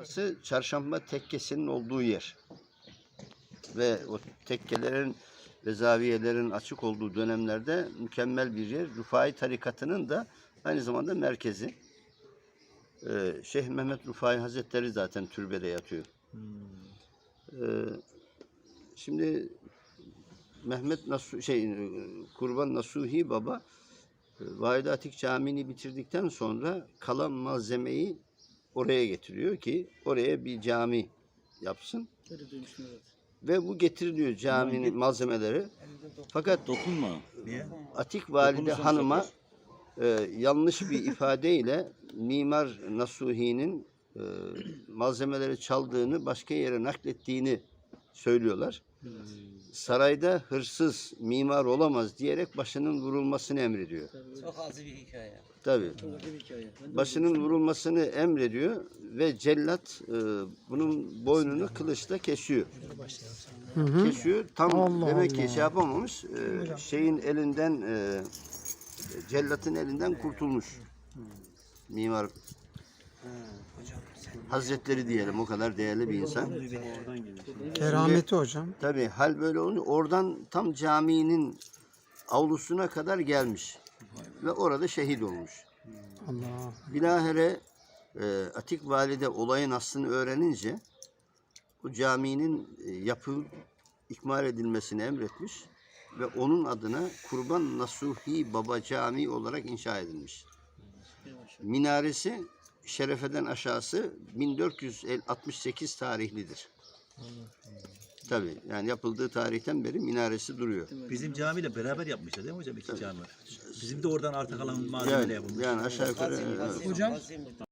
Burası çarşamba tekkesinin olduğu yer. Ve o tekkelerin ve zaviyelerin açık olduğu dönemlerde mükemmel bir yer. Rufai tarikatının da aynı zamanda merkezi. Ee, Şeyh Mehmet Rufai Hazretleri zaten türbede yatıyor. Ee, şimdi Mehmet Nasu şey Kurban Nasuhi Baba e, Vahide Atik Camii'ni bitirdikten sonra kalan malzemeyi oraya getiriyor ki oraya bir cami yapsın. Öyle duymuştum evet. Ve bu getiriliyor caminin malzemeleri. Fakat Dokunma. Niye? Atik Valide Dokunursan Hanım'a e, yanlış bir ifadeyle Mimar Nasuhi'nin e, malzemeleri çaldığını başka yere naklettiğini söylüyorlar. Sarayda hırsız mimar olamaz diyerek başının vurulmasını emrediyor. Çok az bir hikaye. Tabii. Çok acı bir hikaye. Başının vurulmasını emrediyor ve cellat e, bunun boynunu kılıçla kesiyor. Kesiyor. Tam Allah demek ki Allah. şey yapamamış. e, şeyin elinden e, cellatın elinden kurtulmuş. Mimar Hazretleri diyelim o kadar değerli bir insan. Kerameti hocam. Tabii hal böyle olunca oradan tam caminin avlusuna kadar gelmiş. Ve orada şehit olmuş. Allah. Bilahare e, Atik Valide olayın aslını öğrenince bu caminin e, yapılıp ikmal edilmesini emretmiş ve onun adına Kurban Nasuhi Baba Camii olarak inşa edilmiş. Minaresi Şerefe'den aşağısı 1468 tarihlidir. Tabii yani yapıldığı tarihten beri minaresi duruyor. Bizim camiyle beraber yapmışlar değil mi hocam iki cami? Bizim de oradan arta kalan malzemeyle Yani, yapılmış. yani aşağı yukarı evet. Hocam?